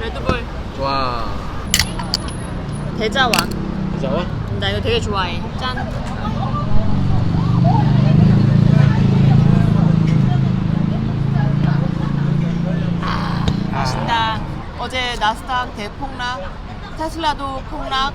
레드불 좋아. 대자와. 자와? 나 이거 되게 좋아해. 짠. 아, 맛있다. 어제 나스닥 대폭락, 테슬라도 폭락,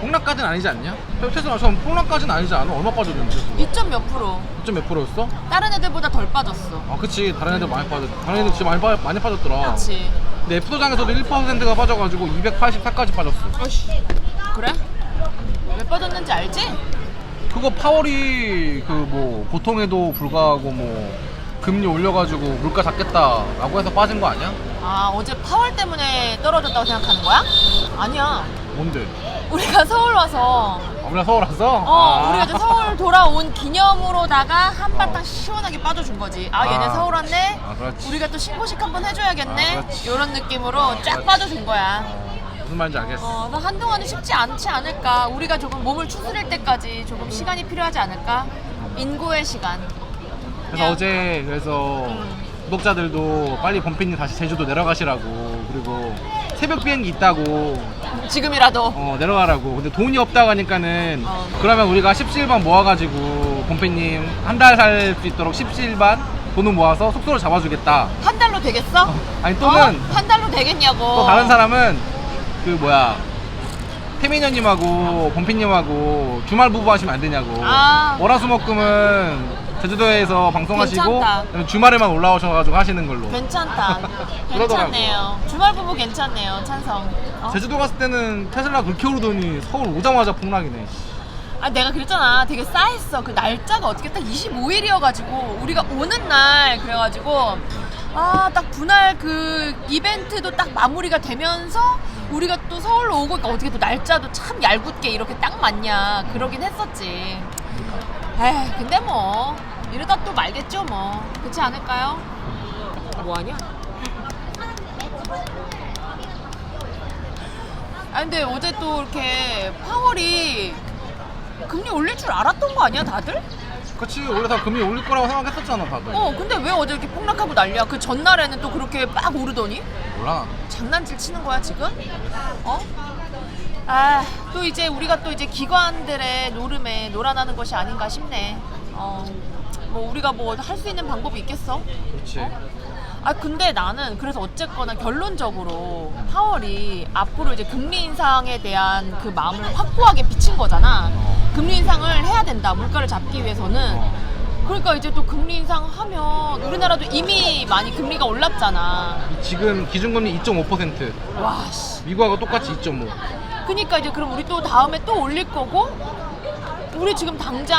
폭락까지는 아니지 않냐? 테슬라 전 폭락까지는 아니지 않아? 얼마 빠졌는데? 2점 몇 프로. 2.몇 프로였어? 다른 애들보다 덜 빠졌어. 아 그치 다른 애들 많이 빠졌 다른 애들 진짜 많이, 빠, 많이 빠졌더라 그렇 지. 근데 F도장에서도 1%가 빠져가지고 284까지 빠졌어 그래? 왜 빠졌는지 알지? 그거 파월이 그뭐 보통에도 불구하고 뭐 금리 올려가지고 물가 잡겠다라고 해서 빠진 거 아니야? 아 어제 파월 때문에 떨어졌다고 생각하는 거야? 아니야. 뭔데? 우리가 서울 와서 아, 우리가 서울 왔어? 어, 아. 우리가 이제 서울 돌아온 기념으로다가 한바탕 시원하게 빠져준 거지. 아, 얘네 아. 서울 왔네? 아, 그렇지. 우리가 또 신고식 한번 해줘야겠네? 아, 그렇지. 이런 느낌으로 쫙 그렇지. 빠져준 거야. 어, 무슨 말인지 알겠어 어, 나 한동안은 쉽지 않지 않을까. 우리가 조금 몸을 추스릴 때까지 조금 시간이 필요하지 않을까? 인고의 시간. 그래서 어제 그래서 음. 구독자들도 빨리 범피님 다시 제주도 내려가시라고 그리고 새벽 비행기 있다고 지금이라도. 어, 내려가라고 근데 돈이 없다고 하니까는 어. 그러면 우리가 17반 모아가지고 범피님 한 달 살 수 있도록 17반 돈을 모아서 숙소를 잡아주겠다 한 달로 되겠어? 아니 또는 어? 한 달로 되겠냐고. 또 다른 사람은 그 뭐야 태민현님하고 범피님하고 주말 부부 하시면 안 되냐고 아. 월화수목금은 제주도에서 방송하시고 괜찮다. 그다음에 주말에만 올라오셔가지고 하시는 걸로 괜찮다. 그러더라고. 괜찮네요. 주말 부부 괜찮네요. 찬성. 어? 제주도 갔을 때는 테슬라 그렇게 오르더니 서울 오자마자 폭락이네 아 내가 그랬잖아 되게 싸했어 그 날짜가 어떻게 딱 25일이어가지고 우리가 오는 날 그래가지고 아 딱 분할 그 이벤트도 딱 마무리가 되면서 우리가 또 서울로 오고 있니까 어떻게 또 날짜도 참 얄궂게 이렇게 딱 맞냐 그러긴 했었지 에이 근데 뭐 이러다 또 말겠죠 뭐 그렇지 않을까요? 뭐하냐? 아 근데 어제 또 이렇게 파월이 금리 올릴 줄 알았던 거 아니야 다들? 그치 원래 다 금리 올릴 거라고 생각했었잖아 다들 어 근데 왜 어제 이렇게 폭락하고 난리야 그 전날에는 또 그렇게 막 오르더니 몰라 장난질 치는 거야 지금? 어? 아 또 이제 우리가 또 이제 기관들의 노름에 놀아나는 것이 아닌가 싶네 어뭐 우리가 뭐 할 수 있는 방법이 있겠어? 그렇지 아 근데 나는 그래서 어쨌거나 결론적으로 파월이 앞으로 이제 금리 인상에 대한 그 마음을 확고하게 비친 거잖아. 금리 인상을 해야 된다. 물가를 잡기 위해서는. 그러니까 이제 또 금리 인상하면 우리나라도 이미 많이 금리가 올랐잖아. 지금 기준금리 2.5%와 씨. 미국하고 똑같이 2.5 그러니까 이제 그럼 우리 또 다음에 또 올릴 거고 우리 지금 당장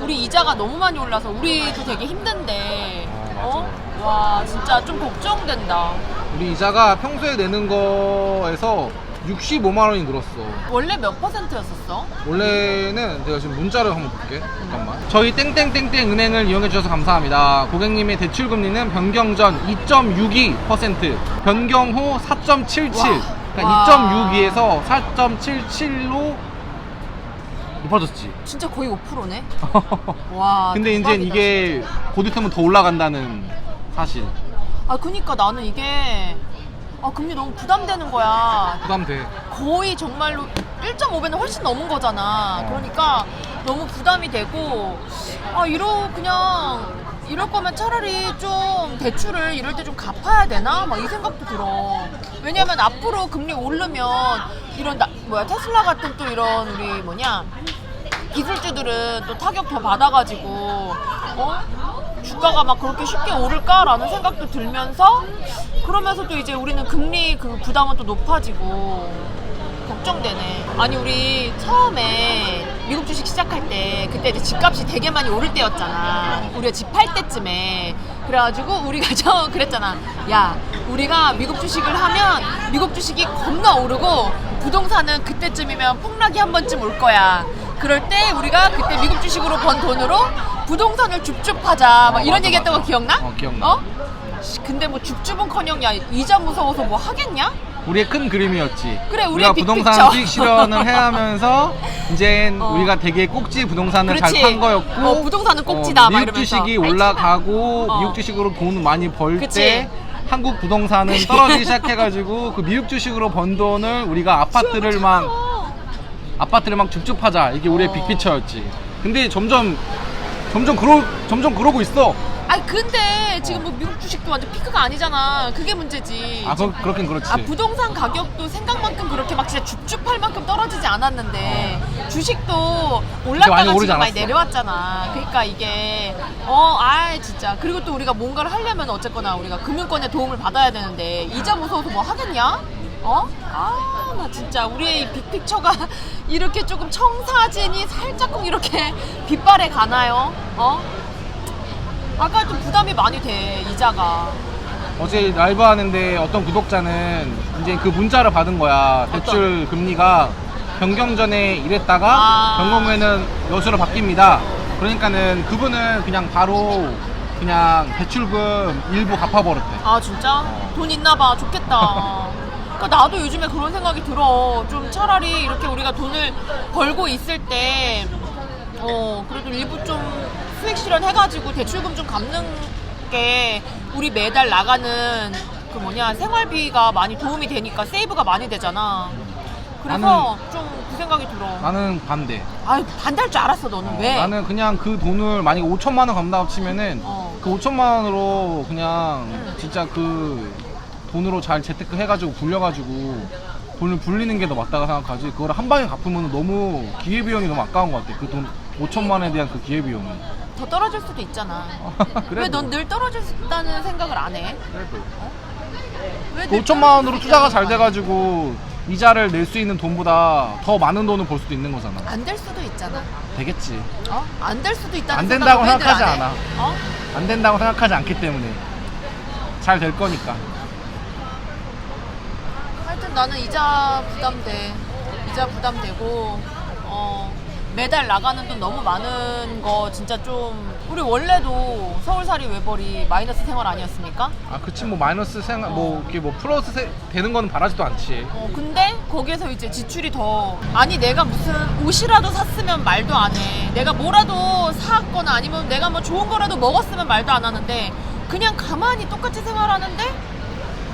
우리 이자가 너무 많이 올라서 우리도 되게 힘든데. 어? 와 진짜 좀 걱정된다. 우리 이자가 평소에 내는 거에서 65만 원이 늘었어 원래 몇 퍼센트였었어? 원래는 제가 지금 문자를 한번 볼게 잠깐만 저희 땡땡땡땡 은행을 이용해 주셔서 감사합니다 고객님의 대출 금리는 변경 전 2.62% 변경 후 4.77 와. 그러니까 와. 2.62에서 4.77로 높아졌지 진짜 거의 5%네. 와. 근데 이제 대박이다, 이게 곧 있으면 더 올라간다는 사실 아 그니까 나는 이게 아 금리 너무 부담되는 거야. 부담돼 거의 정말로 1.5배는 훨씬 넘은 거잖아. 어. 그러니까 너무 부담이 되고 아 이러 그냥 이럴 거면 차라리 좀 대출을 이럴 때 좀 갚아야 되나? 막 이 생각도 들어. 왜냐면 앞으로 금리 오르면 이런 나, 뭐야 테슬라 같은 또 이런 우리 뭐냐 기술주들은 또 타격 더 받아가지고 어? 주가가 막 그렇게 쉽게 오를까라는 생각도 들면서 그러면서 또 이제 우리는 금리 그 부담은 또 높아지고 걱정되네. 아니 우리 처음에 미국 주식 시작할 때 그때 이제 집값이 되게 많이 오를 때였잖아. 우리가 집 팔 때쯤에 그래가지고 우리가 저 그랬잖아. 야 우리가 미국 주식을 하면 미국 주식이 겁나 오르고 부동산은 그때쯤이면 폭락이 한 번쯤 올 거야. 그럴 때 우리가 그때 미국 주식으로 번 돈으로 부동산을 줍줍하자. 막 어, 이런 맞아, 얘기했던 거 맞아. 기억나? 어, 기억나. 어? 씨, 근데 뭐 줍줍은커녕 야 이자 무서워서 뭐 하겠냐? 우리의 큰 그림이었지. 그래, 우리의 우리가. 부동산 수익 실현을 해야 하면서 이제 어. 우리가 되게 꼭지 부동산을 그렇지. 잘판 거였고 어, 부동산은 꼭지다, 막 미국 이러면서. 주식이 올라가고 어. 미국 주식으로 돈 많이 벌 그치. 때 한국 부동산은 떨어지기 시작해가지고 그 미국 주식으로 번 돈을 우리가 아파트를 막 아파트를 막 줍줍하자 이게 우리의 어. 빅피처였지. 근데 점점 점점 그러 점점 그러고 있어. 아니 근데 지금 뭐 미국 주식도 완전 피크가 아니잖아. 그게 문제지. 아 그, 그렇긴 그렇지. 아 부동산 가격도 생각만큼 그렇게 막 진짜 줍줍할 만큼 떨어지지 않았는데 주식도 많이 올랐다가 오르지 지금 많이 않았어. 내려왔잖아. 그러니까 이게 어아 진짜 그리고 또 우리가 뭔가를 하려면 어쨌거나 우리가 금융권의 도움을 받아야 되는데 이자 무서워서 뭐 하겠냐? 어? 아 나 진짜 우리의 이 빅픽처가 이렇게 조금 청사진이 살짝쿵 이렇게 빗발에 가나요? 어? 아까 좀 부담이 많이 돼 이자가. 어제 라이브 하는데 어떤 구독자는 이제 그 문자를 받은 거야. 대출 금리가 변경 전에 이랬다가 아. 변경 후에는 여수로 바뀝니다. 그러니까는 그분은 그냥 바로 그냥 대출금 일부 갚아버렸대. 아 진짜? 돈 있나 봐 좋겠다 그러니까 나도 요즘에 그런 생각이 들어 좀 차라리 이렇게 우리가 돈을 벌고 있을 때 어, 그래도 일부 좀 수익 실현해가지고 대출금 좀 갚는 게 우리 매달 나가는 그 뭐냐 생활비가 많이 도움이 되니까 세이브가 많이 되잖아 그래서 좀 그 생각이 들어 나는 반대. 아유 반대할 줄 알았어 너는 어, 왜? 나는 그냥 그 돈을 만약에 5천만 원 갚는다고 치면은 어. 그 5천만 원으로 그냥 응. 진짜 그 돈으로 잘 재테크 해가지고 굴려가지고 돈을 불리는 게 더 맞다고 생각하지 그걸 한 방에 갚으면 너무 기회비용이 너무 아까운 것 같아 그 돈 5천만 원에 대한 그 기회비용이 더 떨어질 수도 있잖아 왜넌 늘 떨어졌다는 생각을 안 해? 그래도 왜그 늘 5천만 원으로 떨어질 투자가 수 잘. 돼가지고 이자를 낼 수 있는 돈보다 더 많은 돈을 벌 수도 있는 거잖아 안 될 수도 있잖아. 되겠지 어? 안 될 수도 있다는 안 된다고 생각을 왜늘 생각하지 안 해? 않아. 어? 안 된다고 생각하지 않기 때문에 잘 될 거니까 하여튼 나는 이자 부담돼. 이자 부담되고 어 매달 나가는 돈 너무 많은 거 진짜 좀 우리 원래도 서울살이 외벌이 마이너스 생활 아니었습니까? 아 그치 뭐 마이너스 생각 뭐 이렇게 뭐 플러스 세- 되는 거는 바라지도 않지 어 근데 거기에서 이제 지출이 더 아니 내가 무슨 옷이라도 샀으면 말도 안 해. 내가 뭐라도 사거나 아니면 내가 뭐 좋은 거라도 먹었으면 말도 안 하는데 그냥 가만히 똑같이 생활하는데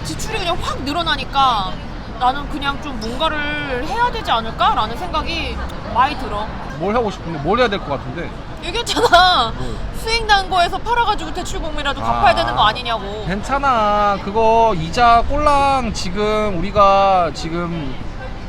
지출이 그냥 확 늘어나니까 나는 그냥 좀 뭔가를 해야 되지 않을까라는 생각이 많이 들어. 뭘 하고 싶은데 뭘 해야 될 것 같은데 얘기했잖아. 뭐. 수익 난 거에서 팔아가지고 대출금이라도 갚아야 아. 되는 거 아니냐고. 괜찮아 그거 이자 꼴랑 지금 우리가 지금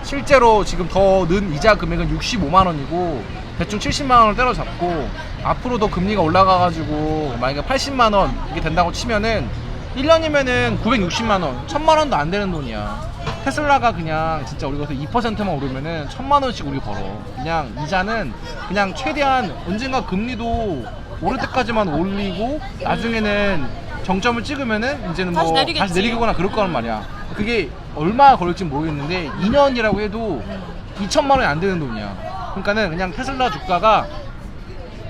실제로 지금 더 는 이자 금액은 65만 원이고 대충 70만 원을 때려잡고 앞으로도 금리가 올라가가지고 만약에 80만 원 이게 된다고 치면은 1년이면은 960만 원 1000만 원도 안 되는 돈이야 테슬라가 그냥 진짜 우리가 2%만 오르면은 1000만 원씩 우리 벌어 그냥 이자는 그냥 최대한 언젠가 금리도 오를 때까지만 올리고 나중에는 정점을 찍으면은 이제는 뭐 다시 내리겠지. 다시 내리거나 그럴 거란 말이야. 그게 얼마 걸릴지 모르겠는데 2년이라고 해도 2천만 원이 안 되는 돈이야. 그러니까는 그냥 테슬라 주가가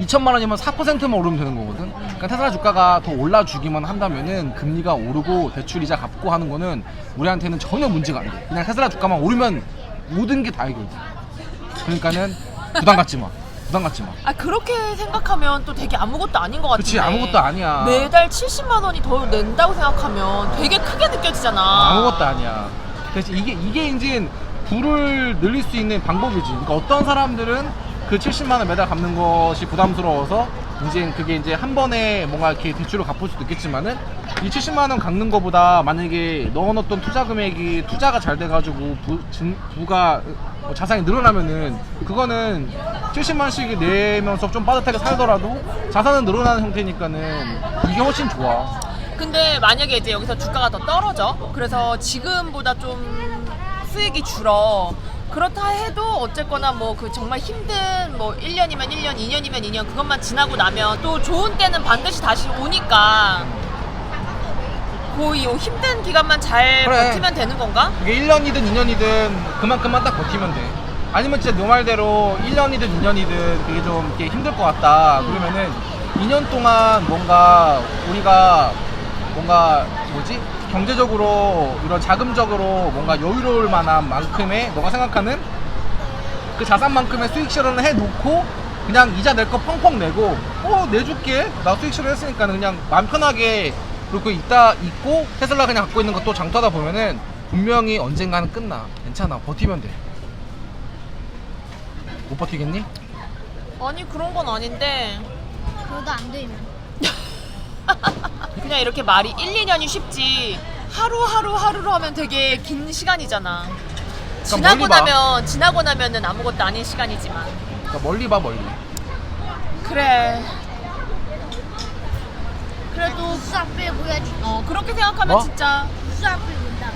2천만 원이면 4%만 오르면 되는 거거든. 그러니까 테슬라 주가가 더 올라주기만 한다면은 금리가 오르고 대출 이자 갚고 하는 거는 우리한테는 전혀 문제가 안 돼. 그냥 테슬라 주가만 오르면 모든 게 다 해결돼. 그러니까는 부담 갖지 마. 부담 갖지 마. 아 그렇게 생각하면 또 되게 아무것도 아닌 것 같은데. 그치 아무것도 아니야. 매달 70만 원이 더 낸다고 생각하면 되게 크게 느껴지잖아. 아무것도 아니야. 그래서 이게 이게 이제 부를 늘릴 수 있는 방법이지. 그러니까 어떤 사람들은 그 70만 원 매달 갚는 것이 부담스러워서 이제 그게 이제 한 번에 뭔가 이렇게 대출을 갚을 수도 있겠지만은 이 70만 원 갚는 것보다 만약에 넣어놓던 투자 금액이 투자가 잘 돼가지고 부, 증, 부가 어, 자산이 늘어나면은 그거는 70만 원씩 내면서 좀 빠듯하게 살더라도 자산은 늘어나는 형태니까는 이게 훨씬 좋아. 근데 만약에 이제 여기서 주가가 더 떨어져. 그래서 지금보다 좀 수익이 줄어. 그렇다 해도 어쨌거나 뭐 그 정말 힘든 뭐 1년이면 1년, 2년이면 2년 그것만 지나고 나면 또 좋은 때는 반드시 다시 오니까 거의 요 힘든 기간만 잘 그래. 버티면 되는 건가? 이게 1년이든 2년이든 그만큼만 딱 버티면 돼. 아니면 진짜 너 말대로 1년이든 2년이든 그게 좀 이렇게 힘들 것 같다. 그러면은 2년 동안 뭔가 우리가 뭔가 뭐지? 경제적으로 이런 자금적으로 뭔가 여유로울 만한 만큼의 너가 생각하는 그 자산만큼의 수익 실현을 해놓고 그냥 이자 낼 거 펑펑 내고 어 내줄게 나 수익 실현 했으니까 그냥 마음 편하게 그리고 그 있다 있고 테슬라 그냥 갖고 있는 것도 장터다 보면은 분명히 언젠가는 끝나. 괜찮아. 버티면 돼. 못 버티겠니? 아니 그런 건 아닌데 그러다 안 되면. 그냥 이렇게 말이 1, 2년이 쉽지 하루하루 하루로 하면 되게 긴 시간이잖아 지나고 멀리 봐. 나면 지나고 나면은 아무것도 아닌 시간이지만 그러니까 멀리 봐 멀리. 그래 그래도 부스 앞을 보여야지. 어 그렇게 생각하면 뭐? 진짜 부스 앞을 본다.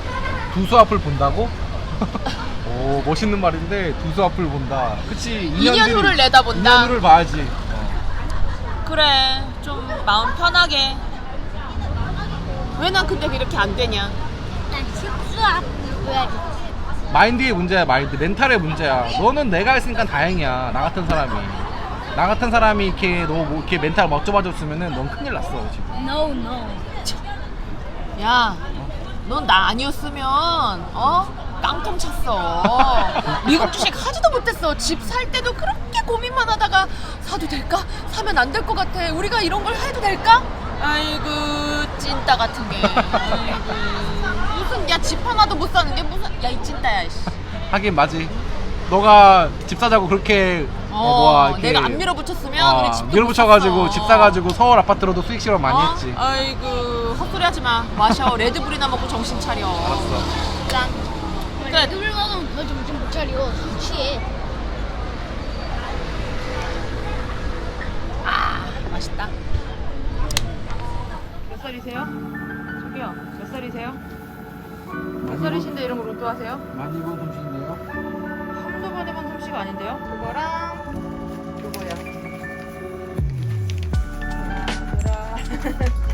두수 앞을 본다고? 오 멋있는 말인데 두수 앞을 본다. 그치 2년, 2년 후를 내다본다. 2년 후를 봐야지. 어. 그래 좀 마음 편하게 왜 난 근데 이렇게 안 되냐 난 앞을 보여야지. 마인드의 문제야 마인드 멘탈의 문제야 너는 내가 했으니까 다행이야 나 같은 사람이 나 같은 사람이 이렇게 너뭐 이렇게 멘탈 멋져봐줬으면은 넌 큰일 났어 지금 No, no. 야, 넌 나 아니었으면 어 깡통 찼어. 미국 주식 하지도 못했어. 집 살 때도 그렇게 고민만 하다가 사도 될까? 사면 안 될 것 같아. 우리가 이런 걸 해도 될까? 아이고 찐따 같은 게. 아이고 무슨 야 집 하나도 못 사는 게 무슨 야 이 찐따야. 씨. 하긴 맞지 너가 집 사자고 그렇게 어, 어, 뭐야 이렇게 내가 안 밀어붙였으면 어, 우리 집도 밀어붙여가지고 못 샀어. 집 사가지고 서울 아파트로도 수익 실험 많이 어? 했지 아이고 헛소리 하지 마. 마셔. 레드불이나 먹고 정신 차려. 알았어 짠. 끝. 누굴 먹으면 너 정신 못 차려. 술 취해. 아 맛있다. 몇 살이세요? 저기요 몇 살이세요? 몇 살이신데 이런 걸 로또 하세요? 많이 입은 솜씨인데요 한두 번 해본 솜씨가 아닌데요? 그거랑 요거야. 그거랑